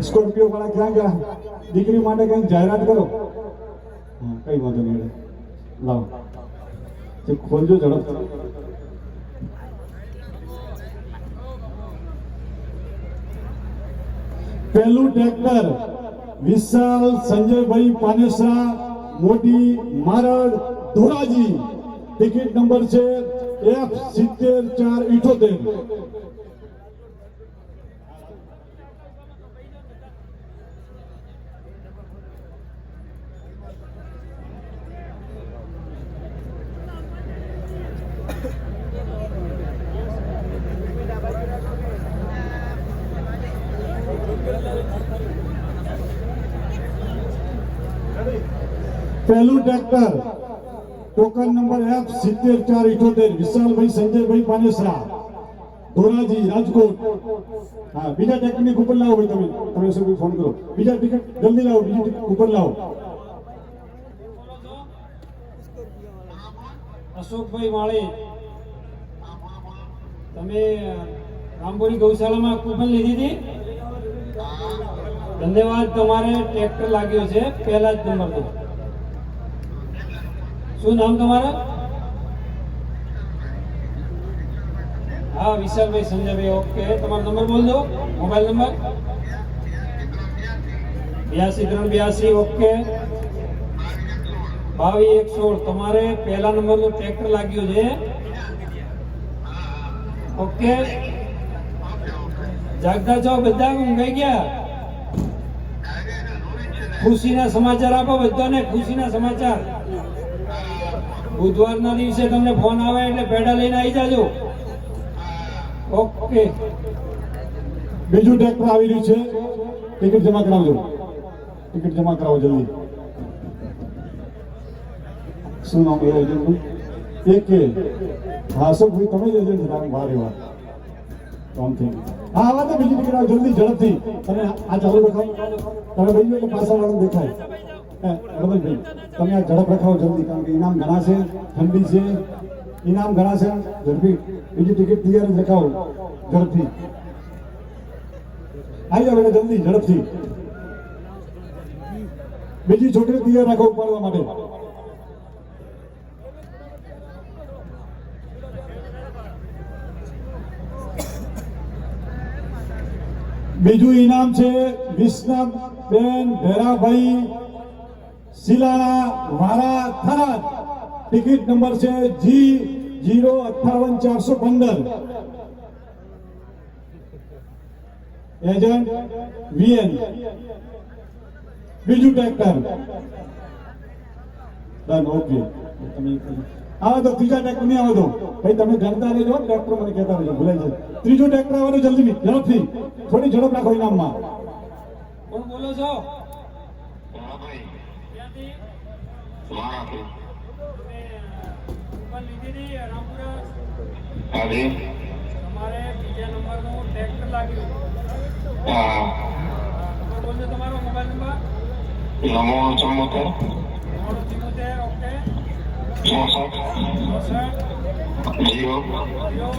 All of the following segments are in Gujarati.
સ્કોર્પિયો વાળા ક્યાં ગયા દીકરી માટે કઈ જાહેરાત કરો? હા, કઈ વાંધો નહીં લાવ. જે ખોલજો ઝડપ. પહેલું ટ્રેક્ટર વિશાલ સંજયભાઈ પાનેસરા મોટી મારડ ધોરાજી. ટિકિટ નંબર છે એફ સિત્તેર ચાર ઇઠોતેર. પહેલું ટ્રેક્ટર, ટોકન નંબર એફ સિત્તેર, ચાર, ઇઠોતેર, વિશાલભાઈ, સંજયભાઈ, પાનેસરા, ધોરાજી, રાજકોટ. હા, બીજા ટેકનિક ઉપર લાવો ભાઈ તમે. તમે શું ફોન કરો? બીજા ટિકિટ જલ્દી લાવો, બીજી ટિકિટ ઉપર લાવો. અશોકભાઈ માળી, તમે રામપુરી ગૌશાળામાં કુપન લીધી હતી? ધન્યવાદ, તમારે ટ્રેક્ટર લાગ્યો છે, પહેલા જ નંબર પર શું નામ તમારા? હા, વિશાલભાઈ સંજયભાઈ, ઓકે. તમારો નંબર બોલજો મોબાઈલ નંબર? બ્યાસી ત્રણ બ્યાસી, ઓકે. બાવીસ એક સોળ. તમારે પહેલા નંબરનું ટ્રેક્ટર લાગ્યું છે. ઓકે. જાગતા છો બધા ઊંઘાઈ ગયા. ખુશીના સમાચાર આપો બધાને, ખુશીના સમાચાર. બુધવારના દિવસે તમને ફોન આવે એટલે પેડા લઈને આવી જાજો. ઓકે. બીજું ટ્રેક્ટર આવી રહ્યું છે. ટિકિટ જમા કરાવજો. ટિકિટ જમા કરાવો જલ્દી. શું નામ એ એજન્ટ એક કે હા શું ભાઈ, તમે જ એજન્ટ હતા બહાર એવા કામ થઈ ગયું. હા આવા તો બીજી ટિકિટ જલ્દી, ઝડપથી. તમે આ ચાલુ દેખાય તમે ભાઈ પાછા વાળું દેખાય. હા રમણભાઈ તમે આ ઝડપ રખાવો જલ્દી, કારણ કે ઇનામ ઘણા છે ઠંડી છે, ઇનામ ઘણા છે ઝડપી. બીજી ટિકિટ તૈયાર જ રખાવો ઝડપથી આવી જાવ એટલે જલ્દી, ઝડપથી. બીજી છોકરી તૈયાર રાખો ઉપાડવા માટે. બીજું ઇનામ છે વિષ્ણમ બેન ભેરાભાઈ શિલાણા વારા થરાદ. ટિકિટ નંબર છે જી જીરો અઠાવન ચારસો પંદર. Agent V N. બીજું ટ્રેક્ટર. Done, okay. તમે તો ત્રીજા ટ્રેક્ટર નહીં આવે તો. ભાઈ, તમે ગણતા રહેજો ટ્રેક્ટર મને કહેતા રહેજો, ભૂલાઈ જાય. ત્રીજું ટ્રેક્ટર આવવાનું જલ્દી ઝડપથી. થોડી ઝડપ રાખો ઇનામમાં. કોણ બોલો છો ભાઈ ક્યાંથી વાહ તમે કૂપન લીધી હતી રામપુરા અરે તમારે બીજા નંબરનું ટ્રેક્ટર લાગ્યું. હા. નંબર બોલજો તમારો મોબાઈલ નંબર. નમો ચુમ્મોતેર નવ્વાણું ચુમ્મોતેર ઓકે. ચોસઠ. ચોસઠ. જીરો. જીરો.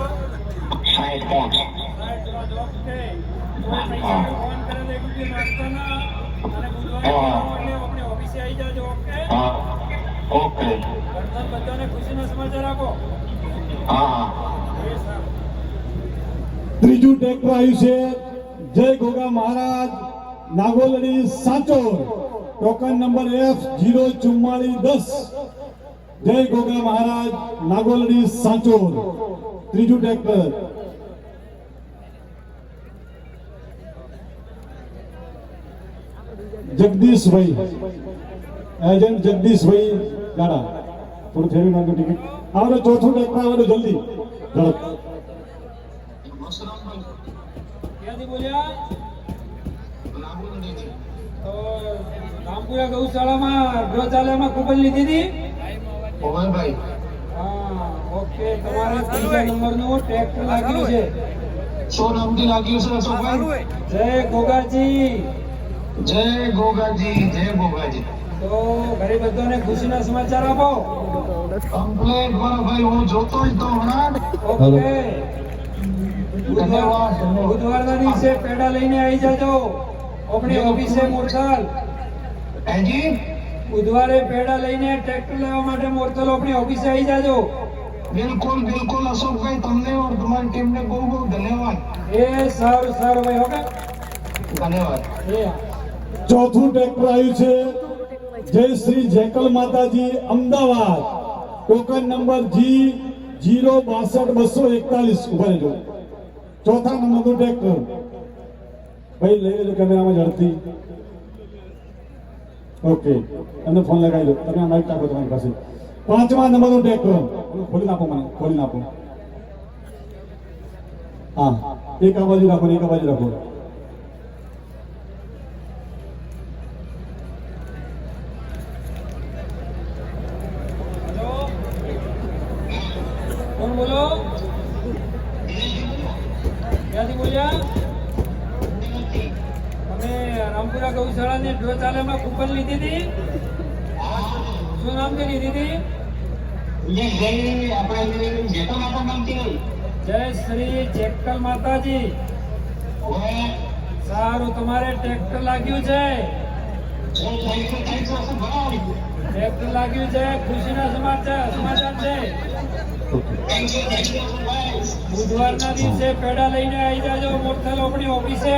સાઠ પાંચ. સાઠ પાંચ ઓકે. કોઈ પૈસાનો ફોન કરે તો એક રૂપિયા નાખતા ના ઓકે? બધાને ખુશીના સમાચાર આપો. હા. ત્રીજું ટ્રેક્ટર આવ્યું છે જય ગોગા મહારાજ નાગોલડી સાચો ટોકન નંબર એફ જીરો ચુમ્માળીસ દસ. જય ગોગા મહારાજ નાગોલડી સાચોર. ત્રીજું ટ્રેક્ટર જગદીશભાઈ. એજન્ટ જગદીશભાઈ ગાડા. થોડું ફેરવી નાખો ટિકિટ. આવો ચોથું ટેક આવે તો જલ્દી. ઝડપ. ક્યાંથી બોલ્યા? તો રામપુરા ગૌશાળામાં ગૌશાળામાં કૂપન લીધી હતી? ભાઈ હા ઓકે. તમારે ત્રીજા નંબરનું ટ્રેક્ટર લાગ્યું છે. શું નામથી લાગ્યું છે અશોકભાઈ? જય ગોગાજી. જય ગોગાજી જય ગોગાજી. તો ઘરે બધાને ખુશીના સમાચાર આપો. કમ્પ્લેટ મારા ભાઈ હું જોતો જ તો હમણાં ઓકે. બુધવારના દિવસે પેડા લઈને આવી જાજો. આપણી ઓફિસે મોરથલ હેજી બુધવારે પેડા લઈને ટ્રેક્ટર લેવા માટે મોરથલ આપણી ઓફિસે આવી જાજો. બિલકુલ બિલકુલ અશોકભાઈ તમને ઓર તમારી ટીમને બહુ બહુ ધન્યવાદ. એ સારું સારું ભાઈ ઓકે ધન્યવાદ. એ ચોથું ટ્રેક્ટર આવ્યું છે. જય શ્રી જેકલ માતાજી, Ahmedabad. Token number G zero બાસઠ બસો એકતાલીસ. ઊભા રહેજો. ચોથા નંબરનું ટ્રેક્ટર ભાઈ, લઈ લેજો કેમેરામાં ઝડપી ઓકે. એમને ફોન લગાવી દો. તમે આ માઇક રાખો તમારી પાસે. પાંચમા નંબરનું ટ્રેક્ટર ખોલી નાખો મને. ખોલી નાખો. હા. એક આ બાજુ રાખો એક આ બાજુ રાખો. શું હોય જય શ્રી જેકલ માતાજી. સારું, તમારે ટ્રેક્ટર લાગ્યું છે? ટ્રેક્ટર લાગ્યું છે, ખુશીના સમાચાર સમાચાર છે? બુધવારના દિવસે પેડા લઈને આવી જાજો મોરથલ આપણી ઓફિસે.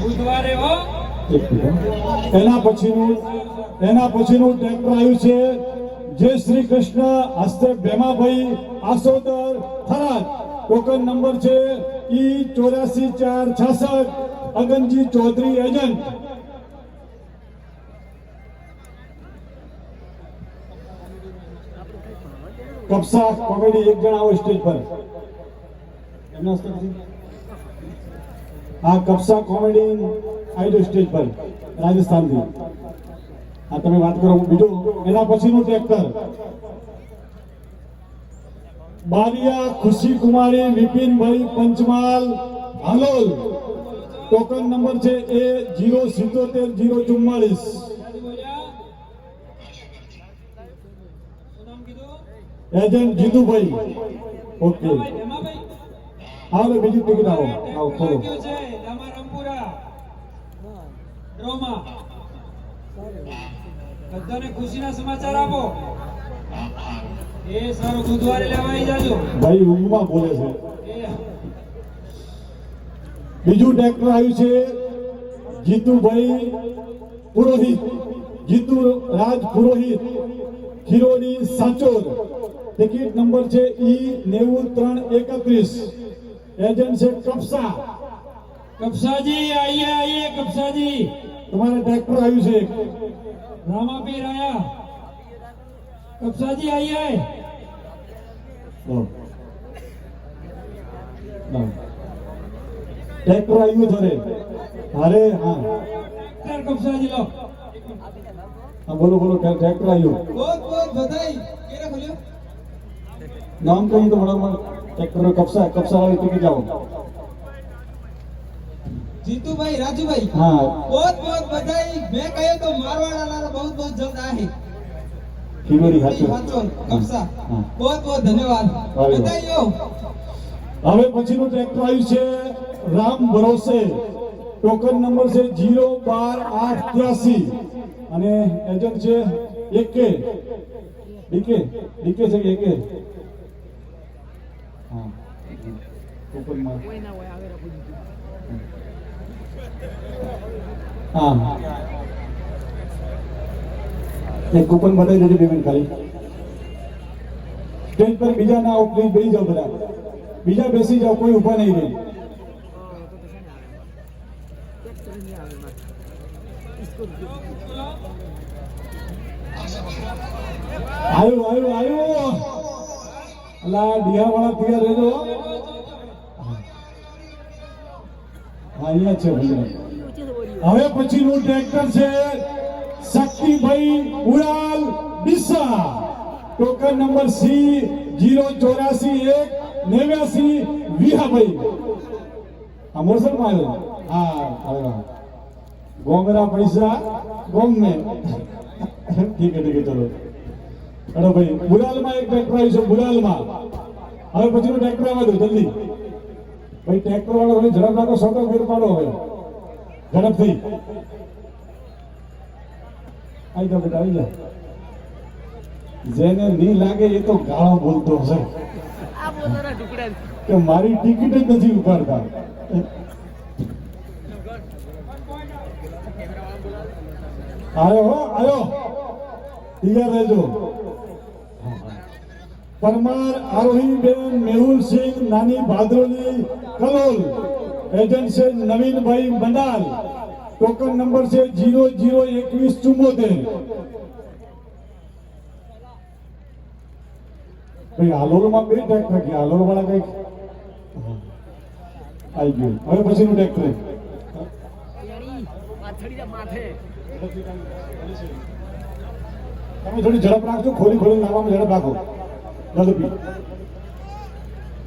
બુધવારે હો. એના પછીનું એના પછીનું ટ્રેક્ટર આવ્યું છે. જય શ્રી કૃષ્ણ. હસ્તે ભેમાભાઈ આસોદર થરાદ. ટોકન નંબર છે ઈ ચોર્યાસી ચાર છાસઠ. અગનજી ચૌધરી એજન્ટ. કપસા કોમેડી એક જણ આવો સ્ટેજ પર. એમના આ કપસા કોમેડી આવી સ્ટેજ પર, રાજસ્થાનથી. આ તમે વાત કરો, બીજું એના પછીનું tractor Bariya Khushi Kumari Vipinbhai Panchmal, Halol. Token number છે એ જીરો સિત્તોતેર, જીરો કીધું એજન્ટ જીતુભાઈ. ઓકે. હાલો, બીજી ટિકિટ આવો. આવો, ખોલો. લાગ્યું છે દામા રામપુરા. ડ્રોમાં બધાને ખુશીના સમાચાર આપો. એ સારું બુધવારે લેવા જાજો. ભાઈ ઊંઘમાં બોલે છે. બીજું ટ્રેક્ટર આવ્યું છે જીતુભાઈ પુરોહિત જીતુ રાજ પુરોહિત ખીરોની સાચોર. ટિકિટ નંબર છે ઈ નેવું ત્રણ એકત્રીસ. એજન્ટ છે કપસા. કપસાજી આઈએ આઈએ કપસાજી. તમારે ટ્રેક્ટર આવ્યું છે નામ આપી રહ્યા કપસાજી આઈ આય. ટ્રેક્ટર આવ્યું થરે અરે હા. ટ્રેક્ટર કપસાજી લો. હા બોલો બોલો ટ્રેક્ટર આવ્યું બહુત બહુત બધાઈ કેરે બોલ્યો? નામ કહી તો બરાબર ટ્રેક્ટર કપસા કપસા આવી તમે જાઓ. જીતુભાઈ રાજુભાઈ હા. બહુ બહોત બધાઈ મેં કહ્યો તો મારવાડા લાલ બહુ બહુ જલ્દ આહે. ખીમરી હાચો. હાચો કપસા. બહોત બહોત ધન્યવાદ. બધાઈઓ હવે પછીનું તો આવ્યું છે રામ ભરોસે. ટોકન નંબર છે જીરો બાર આઠ ત્યાસી. અને એજન્ટ છે એકે. ડીકે. ડીકે છે કે એકે? હા. ટોકનમાં હા એક કૂપન બતાવી દેજો પેમેન્ટ ખાલી સ્ટેજ પર બીજા ના આવો બેસી જાઓ બધા. બીજા બેસી જાઓ, કોઈ ઊભા નહીં રહે. આવ્યું આવ્યું આવ્યું અલા ડિયા વાળા તૈયાર રહેજો. હા, અહીંયા છે ભાઈ હવે પછીનું ટ્રેક્ટર છે Shaktibhai Udal Deesa token number C zero ચોરાસી એક નેવ્યાસી વિહાભાઈ. આ મોસલમાં આવ્યો હા ગોમરા પૈસા ગોમ में ઠીક છે, ઠીક ચલો. અરે ભાઈ બુરાલમાં એક ટ્રેક્ટર આવ્યું છે બુરાલમાં હવે પછીનું ટ્રેક્ટર આવે જલ્દી. ભાઈ, ટ્રેક્ટર વાળો ઝડપ રાખો સતો ફેર પાડો હવે. ઝડપથી આવી જાઓ બેટા આવી જાઓ. જેને નહીં લાગે એ તો ગાળો બોલતો હશે. કે મારી ટિકિટ જ નથી ઉપાડતા. આવ્યો હો આવ્યો તૈયાર રહેજો. પરમાર આરોહીબેન મેહુલસિંહ નાની ભાદરોલી કલોલ. એજન્ટ છે નવીનભાઈ મંડાલ ટોકન નંબર છે જીરો જીરો એકવીસ ચુમ્મોતેર હાલોલમાં બે ટ્રેક્ટર ગયા હાલોલ વાળા કંઈક આવી ગયું. હવે પછીનું ટ્રેક્ટર તમે થોડી ઝડપ રાખજો. ખોલી ખોલી લાવવામાં ઝડપ રાખો. ઝડપી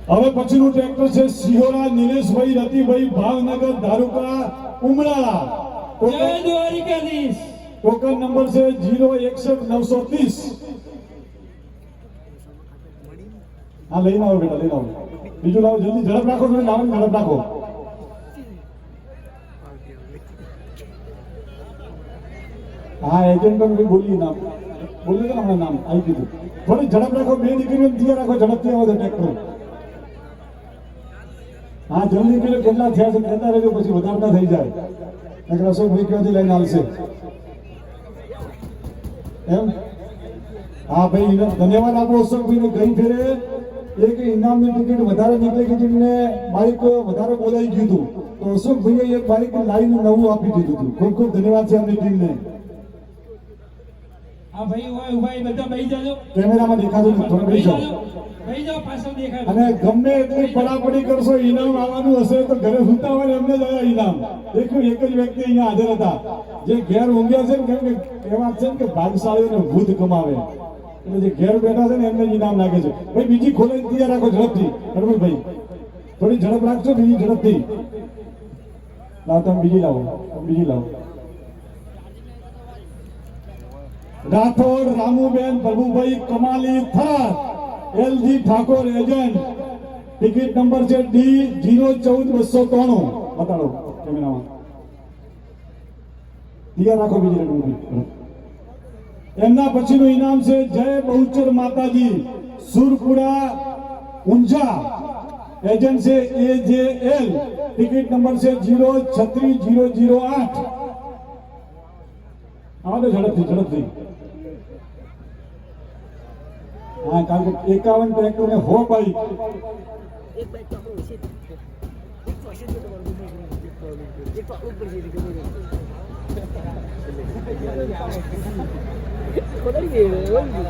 હવે પછીનું ટ્રેક્ટર છે સિહોરા નિલેશભાઈ રતિભાઈ ભાવનગર ધારુકા ઉમરાળા ટોકન- નંબર છે જીરો એકસઠ નવસો ત્રીસ. હા લઈને આવો બેટા લઈને આવો. બીજું લાવો જલ્દી ઝડપ રાખો તમે લાવો ઝડપ રાખો. હા એજન્ટ પણ બોલી નામ બોલી નામ આવી દીધું થોડી ઝડપ રાખો બે દીકરીઓ તૈયાર રાખો ઝડપથી આવો ટ્રેક્ટર હા જલ્દી પેલો કેટલા થયા છે કહેતા રહેજો પછી વધારતા થઈ જાય. નકર અશોકભાઈ ક્યાંથી લઈને આવશે એમ? હા, ભાઈ ધન્યવાદ આપો અશોકભાઈને ગઈ ફેરે એક ઇનામની ટિકિટ વધારે નીકળી ગઈ જેમને બાઈક વધારે બોલાઈ ગયું હતું. તો અશોકભાઈએ એક બાઈક લાઈન નવું આપી દીધું હતું. ખૂબ ખૂબ ધન્યવાદ છે અમની ટીમને. આ ભાઈ હોય ઉભાઈ બધા બેસી જાજો કેમેરામાં દેખાતું નથી થોડા બેસી જાઓ. બેસી જાઓ પાછળ દેખાય. અને ગમે એટલી પડાપડી કરશો ઇનામ આવવાનું હશે તો ઘરે સુતા હોય એમને જ આવ્યા ઇનામ દેખ્યું એક જ વ્યક્તિ અહીંયા હાજર હતા. જે ઘેર ઊંઘ્યા છે ને કેમ કે કહેવાત છે ને કે ભાગશાળીઓને ભૂત કમાવે. એટલે જે ઘેર બેઠા છે ને એમને જ ઇનામ લાગે છે. ભાઈ બીજી ખોલે તૈયાર રાખો ઝડપથી. ભાઈ થોડી ઝડપ રાખજો બીજી ઝડપથી. ના તમે બીજી લાવો બીજી લાવો. Rathod, Ramuben, Prabhubhai, Kamali, થર L G Thakor, agent. Ticket number છે ડી જીરો ચૌદ બસો ત્રાણું. બતાડો, કેમેરામાં. તૈયાર રાખો બીજી એમના પછીનું ઇનામ છે જય બહુચર માતાજી. સુરપુરા, ઊંઝા. એજન્ટ છે A J L ticket number છે જીરો છત્રીસ જીરો જીરો આઠ. તો ઝડપથી ઝડપથી. હા કારણ કે એકાવન ટ્રેક્ટર ને હો બાઈક એક બાઈક તો આપણું હશે જ. એક તો હશે જ તમારું એક તો આપણું પડશે એટલે ખબર છે. ખોદાડી ગઈ હવે, હોય ને.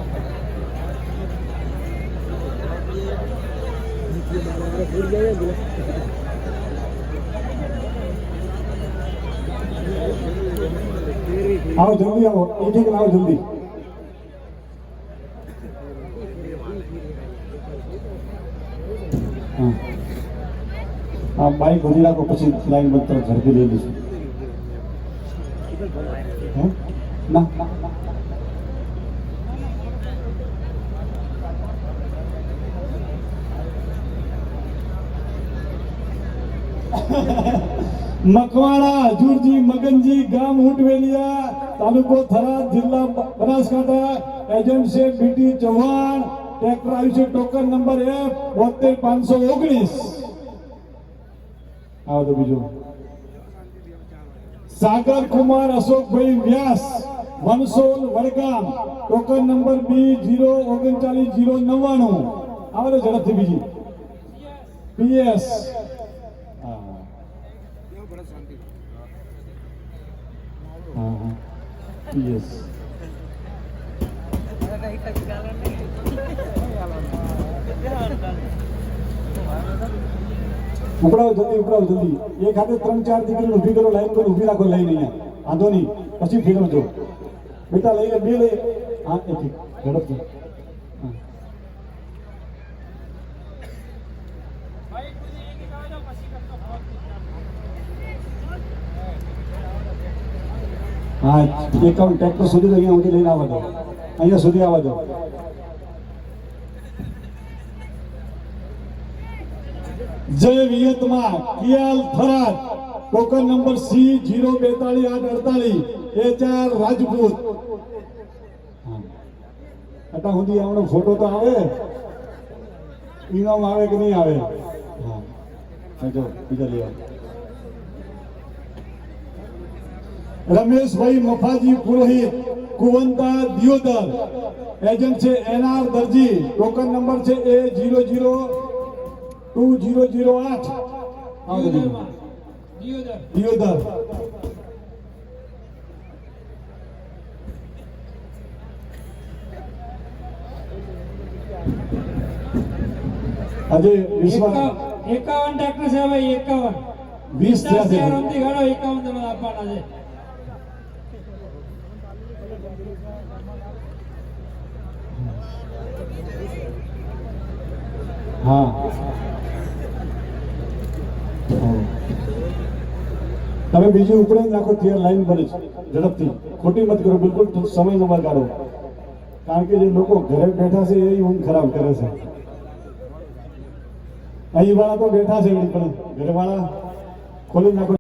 ભૂલી જાય ને પેલા. આવો જલ્દી આવો એક એક લાવો જલ્દી હા આ બાઈક ભરી રાખો પછી લાઈન બંધ તરફ ઝડપી લઈ લઈશું. મકવાણા હજુરજી મગનજી, ગામ ઉટવેલિયા, તાલુકો થરાદ, જિલ્લા બનાસકાંઠા એજન્ટ છે બીટી ચૌહાણ ટ્રેક્ટર આવ્યું છે ટોકન નંબર એફ બોતેર પાંચસો ઓગણીસ. આવો તો બીજો. Sagar Kumar, Ashokbhai Vyas Vansol Vadgam, token number B zero ઓગણચાલીસ જીરો નવ્વાણું. આવે તો ઝડપથી બીજી. પીએસ હા. હા હા. પીએસ ઉપડાવો જલ્દી ઉપડાવો જલ્દી. એક હાથે ત્રણ, ચાર દીકરીને ઊભી કરો લાઈન કરો ઊભી રાખો, લઈને અહીંયા. વાંધો નહીં. પછી ફેરવજો બેટા લઈને બે લઈ. હા એક એક ઝડપથી. હા. ભાઈ કુદી એક એક આવજો પછી કરતો ફોન હા એકાઉન્ટ ટ્રેક્ટર સુધી અહીંયા સુધી લઈને આવવા દો. અહીંયા સુધી આવવા દો. જય વિયતમાં Kiyal Tharad token number C zero બેતાલીસ આઠ અડતાલીસ એ ચાર રાજપૂત. અત્યાર સુધી આપણો ફોટો તો આવે. ઇનામ આવે કે નહીં આવે? હા, જો બીજા લેવા. રમેશભાઈ મફાજી પુરોહિત કુવંતા દિયોદર. એજન્ટ છે N R Darji. Token number છે A zero zero two zero zero આઠ. દિયોદર. આજે એકાવન ટ્રેક્ટર સાહેબ એકાવન. વીસ થયા ગણો એકાવન તમે આપવાના છે. હા. તમે બીજી ઉપરે નાખો ત્યાં લાઈન બને છે, ઝડપથી. ખોટી મત કરો, બિલકુલ સમય ન બગાડો કારણ કે જે લોકો ઘરે બેઠા છે, એ ઊંઘ ખરાબ કરે છે. અહીં વાળા તો બેઠા છે, પણ ઘરે વાળા ખોલી નાખો.